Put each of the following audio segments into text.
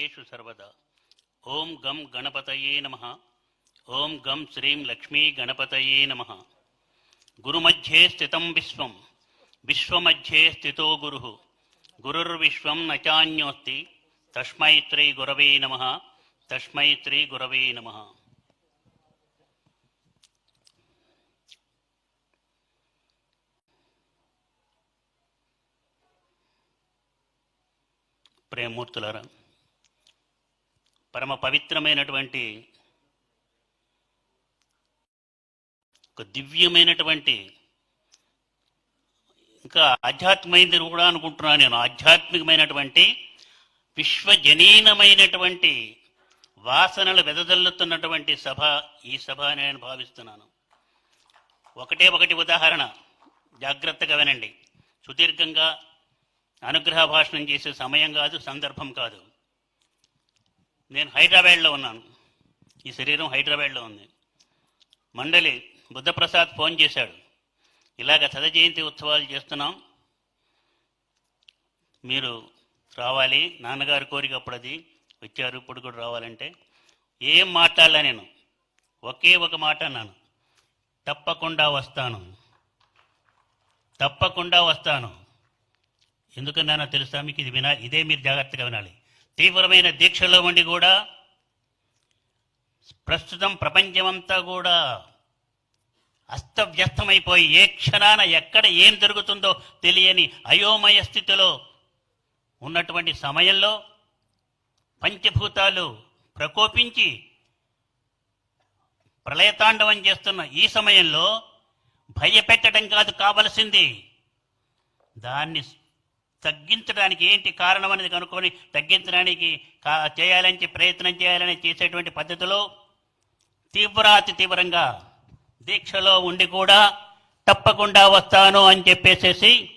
ఏషు సర్వదా. ఓం గం గణపతయే నమ. ఓం గం శ్రీం లక్ష్మీ గణపతయే నమ. గురుమధ్యే స్థితం విశ్వం. విశ్వమధ్యే స్థితో గురు. గురుర్విశ్వం నచాన్యోస్తి తస్మై శ్రీ గురవే నమ. తస్మై శ్రీ గురవే నమ. ప్రేమూర్తులారా పరమ పవిత్రమైనటువంటి ఒక దివ్యమైనటువంటి ఇంకా ఆధ్యాత్మైంది కూడా అనుకుంటున్నాను నేను. ఆధ్యాత్మికమైనటువంటి విశ్వజనీనమైనటువంటి వాసనలు వెదజల్లుతున్నటువంటి సభ ఈ సభ అని నేను భావిస్తున్నాను. ఒకటే ఒకటి ఉదాహరణ. జాగ్రత్తగా వినండి. సుదీర్ఘంగా అనుగ్రహ భాషణం చేసే సమయం కాదు సందర్భం కాదు. నేను హైదరాబాద్లో ఉన్నాను. ఈ శరీరం హైదరాబాద్లో ఉంది. మండలి బుద్ధప్రసాద్ ఫోన్ చేశాడు. ఇలాగ సద జయంతి ఉత్సవాలు చేస్తున్నాం. మీరు రావాలి. నాన్నగారు కోరిక అప్పుడు అది. వచ్చారు ఇప్పుడు కూడా రావాలంటే. ఏం మాట్లాడలే నేను. ఒకే ఒక మాట అన్నాను. తప్పకుండా వస్తాను. తప్పకుండా వస్తాను. ఎందుకన్నానో తెలుసా? మీకు ఇది వినా ఇదే మీరు జాగ్రత్తగా వినాలి. తీవ్రమైన దీక్షలో ఉండి కూడా ప్రస్తుతం ప్రపంచమంతా కూడా అస్తవ్యస్తమైపోయి ఏ క్షణాన ఎక్కడ ఏం జరుగుతుందో తెలియని అయోమయ స్థితిలో ఉన్నటువంటి సమయంలో పంచభూతాలు ప్రకోపించి ప్రళయతాండవం చేస్తున్న ఈ సమయంలో భయపెట్టడం కాదు కావలసింది. దాన్ని తగ్గించడానికి ఏంటి కారణం అనేది కనుక్కొని తగ్గించడానికి కా చేయాలని ప్రయత్నం చేయాలని చేసేటువంటి పద్ధతిలో తీవ్రాతి తీవ్రంగా దీక్షలో ఉండి కూడా తప్పకుండా వస్తాను అని చెప్పేసేసి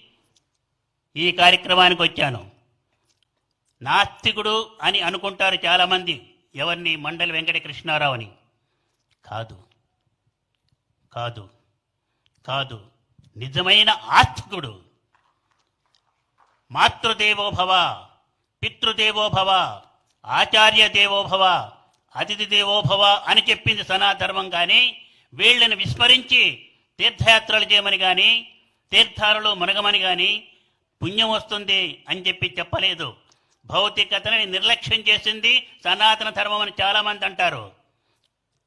ఈ కార్యక్రమానికి వచ్చాను. నాస్తికుడు అని అనుకుంటారు చాలామంది. ఎవరిని? మండలి వెంకట కృష్ణారావుని కాదు. కాదు. కాదు. నిజమైన ఆస్తికుడు. మాతృదేవో భవ ఆచార్య దేవోభవ అతిథి దేవోభవ అని చెప్పింది సనాధర్మం కానీ వీళ్ళని విస్మరించి తీర్థయాత్రలు చేయమని కానీ తీర్థాలలో మునగమని కానీ పుణ్యం వస్తుంది అని చెప్పి చెప్పలేదు. భౌతికతని నిర్లక్ష్యం చేసింది సనాతన ధర్మం అని చాలామంది అంటారు.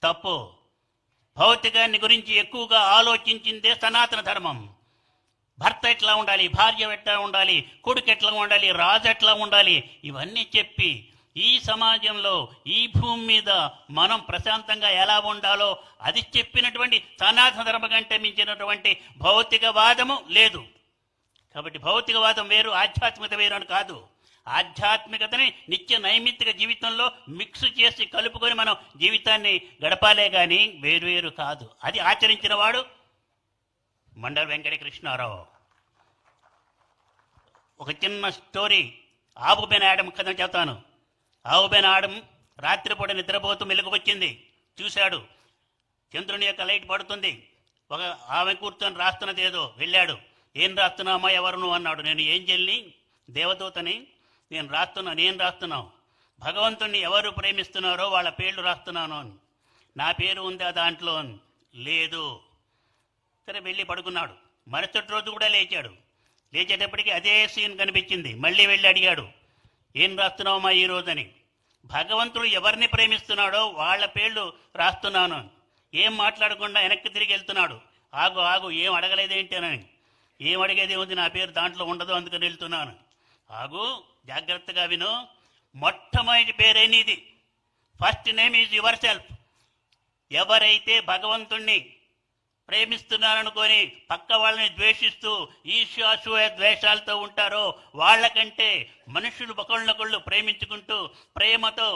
తప్పు. భౌతికాన్ని గురించి ఎక్కువగా ఆలోచించిందే సనాతన ధర్మం భర్త ఎట్లా ఉండాలి భార్య ఎట్లా ఉండాలి కొడుకు ఎట్లా ఉండాలి రాజు ఎట్లా ఉండాలి ఇవన్నీ చెప్పి ఈ సమాజంలో ఈ భూమి మీద మనం ప్రశాంతంగా ఎలా ఉండాలో అది చెప్పినటువంటి సనాతన ధర్మ కంటే మించినటువంటి భౌతికవాదము లేదు. కాబట్టి భౌతికవాదం వేరు ఆధ్యాత్మికత వేరు అని కాదు. ఆధ్యాత్మికతని నిత్య నైమిత్తిక జీవితంలో మిక్స్ చేసి కలుపుకొని మనం జీవితాన్ని గడపాలే కానీ వేరు వేరు కాదు. అది ఆచరించిన వాడు మండల వెంకట కృష్ణారావు ఒక చిన్న స్టోరీ. ఆవుబెన ఆడం కథ చెప్తాను. ఆవుబెన ఆడం రాత్రిపూట నిద్రపోతూ మెలుగువచ్చింది చూశాడు. చంద్రుని యొక్క లైట్ పడుతుంది. ఒక ఆమె కూర్చొని రాస్తున్నది ఏదో. వెళ్ళాడు. ఏం రాస్తున్నామా ఎవరును అన్నాడు. నేను ఏం చెల్లి దేవదూతని నేను రాస్తున్నా నేను రాస్తున్నావు. భగవంతుణ్ణి ఎవరు ప్రేమిస్తున్నారో వాళ్ళ పేర్లు రాస్తున్నాను నా పేరు ఉందా దాంట్లో లేదు. సరే వెళ్ళి పడుకున్నాడు. మరుసటి రోజు కూడా లేచాడు. లేచేటప్పటికి అదే సీన్ కనిపించింది. మళ్ళీ వెళ్ళి అడిగాడు ఏం రాస్తున్నావమ్మా ఈ భగవంతుడు ఎవరిని ప్రేమిస్తున్నాడో వాళ్ళ పేర్లు రాస్తున్నాను. ఏం మాట్లాడకుండా వెనక్కి తిరిగి వెళ్తున్నాడు. ఆగు ఆగు ఏం అడగలేదేంటి అని ఏం అడిగేది ఉంది నా పేరు దాంట్లో ఉండదు అందుకని వెళ్తున్నాను. ఆగు జాగ్రత్తగా విను. మొట్టమొదటి పేరే నీది. First name is yourself. ఎవరైతే భగవంతుణ్ణి ప్రేమిస్తున్నారనుకొని పక్క వాళ్ళని ద్వేషిస్తూ ఈశ్వాసూయ ద్వేషాలతో ఉంటారో వాళ్ళకంటే మనుషులు ఒకళ్ళనొకళ్ళు ప్రేమించుకుంటూ ప్రేమతో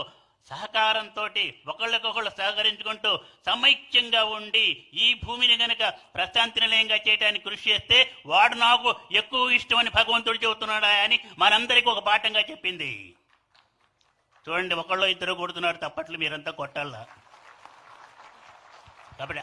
సహకారంతో ఒకళ్ళకొకళ్ళు సహకరించుకుంటూ సమైక్యంగా ఉండి ఈ భూమిని గనక ప్రశాంతి నిలయంగా చేయడానికి కృషి చేస్తే వాడు నాకు ఎక్కువ ఇష్టమని భగవంతుడు చెబుతున్నాడా అని మనందరికీ ఒక పాఠంగా చెప్పింది. చూడండి ఒకళ్ళు ఇద్దరు కొడుతున్నారు తప్పట్లు మీరంతా కొట్టాలా? కాబట్టి